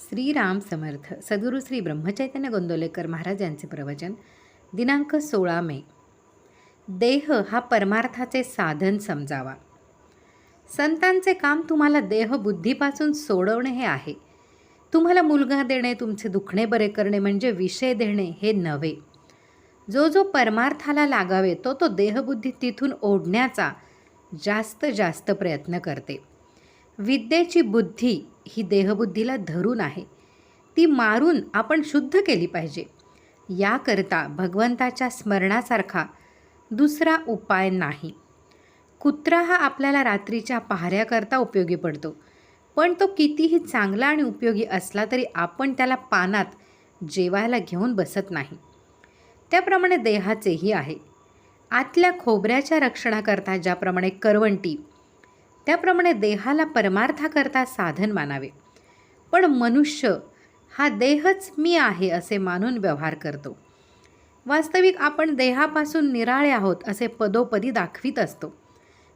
श्रीराम समर्थ सद्गुरू श्री ब्रह्मचैतन्य गोंदोलेकर महाराज यांचे प्रवचन दिनांक सोळा मे. देह हा परमार्थाचे साधन समजावा. संतांचे काम तुम्हाला देहबुद्धीपासून सोडवणे हे आहे. तुम्हाला मुलगा देणे तुमचे दुखणे बरे करणे म्हणजे विषय देणे हे नव्हे. जो जो परमार्थाला लागावे तो तो देहबुद्धी तिथून ओढण्याचा जास्त जास्त प्रयत्न करते. विद्येची बुद्धी ही देहबुद्धीला धरून आहे. ती मारून आपण शुद्ध केली पाहिजे. याकरता भगवंताच्या स्मरणासारखा दुसरा उपाय नाही. कुत्रा हा आपल्याला रात्रीच्या पहाऱ्याकरता उपयोगी पडतो. पण तो कितीही चांगला आणि उपयोगी असला तरी आपण त्याला पानात जेवायला घेऊन बसत नाही. त्याप्रमाणे देहाचेही आहे. आतल्या खोबऱ्याच्या रक्षणाकरता ज्याप्रमाणे करवंटी त्याप्रमाणे देहाला परमार्थाकरता साधन मानावे. पण मनुष्य हा देहच मी आहे असे मानून व्यवहार करतो. वास्तविक आपण देहापासून निराळे आहोत असे पदोपदी दाखवित असतो.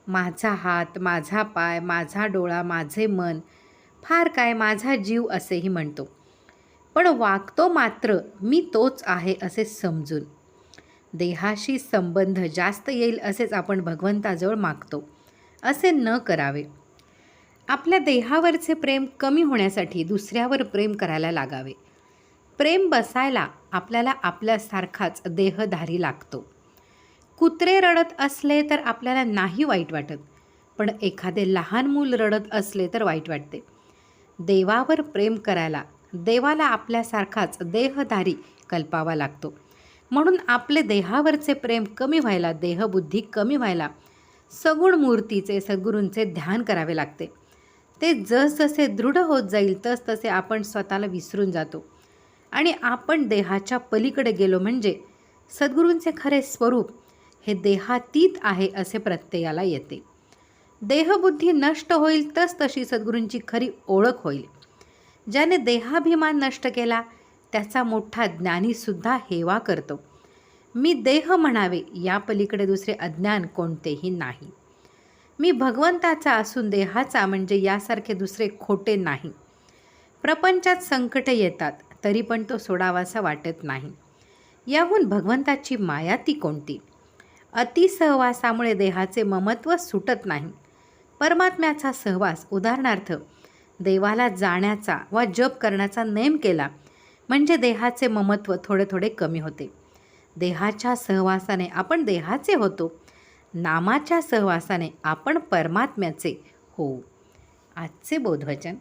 माझा हात माझा पाय माझा डोळा माझे मन फार काय माझा जीव असेही म्हणतो. पण वागतो मात्र मी तोच आहे असे समजून. देहाशी संबंध जास्त येईल असेच आपण भगवंताजवळ मागतो. असे न करावे. आपल्या देहावरचे प्रेम कमी होण्यासाठी दुसऱ्यावर प्रेम करायला लागावे. प्रेम बसायला आपल्याला आपल्यासारखाच देहधारी लागतो. कुत्रे रडत असले तर आपल्याला नाही वाईट वाटत पण एखादे लहान मूल रडत असले तर वाईट वाटते. देवावर प्रेम करायला देवाला आपल्यासारखाच देहधारी कल्पावा लागतो. म्हणून आपले देहावरचे प्रेम कमी व्हायला देहबुद्धी कमी व्हायला सगुण मूर्तीचे सद्गुरूंचे ध्यान करावे लागते. ते जसजसे दृढ होत जाईल तसतसे आपण स्वतःला विसरून जातो. आणि आपण देहाच्या पलीकडे गेलो म्हणजे सद्गुरूंचे खरे स्वरूप हे देहातीत आहे असे प्रत्ययाला येते. देहबुद्धी नष्ट होईल तस तशी सद्गुरूंची खरी ओळख होईल. ज्याने देहाभिमान नष्ट केला त्याचा मोठा ज्ञानीसुद्धा हेवा करतो. मी देह म्हणावे या पलीकडे दुसरे अज्ञान कोणतेही नाही. मी भगवंताचा असून देहाचा म्हणजे यासारखे दुसरे खोटे नाही. प्रपंचात संकट येतात तरी पण तो सोडावासा वाटत नाही. याहून भगवंताची माया ती कोणती? अतिसहवासामुळे देहाचे ममत्व सुटत नाही. परमात्म्याचा सहवास उदाहरणार्थ देवाला जाण्याचा वा जप करण्याचा नेम केला म्हणजे देहाचे ममत्व थोडे थोडे कमी होते. देहाच्या सहवासाने आपण देहाचे होतो. नामाच्या सहवासाने आपण परमात्म्याचे होऊ. आजचे बोधवचन.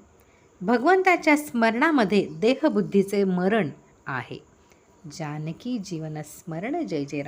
भगवंताच्या स्मरणामध्ये देहबुद्धीचे मरण आहे. जानकी जीवन स्मरण. जय जय राम.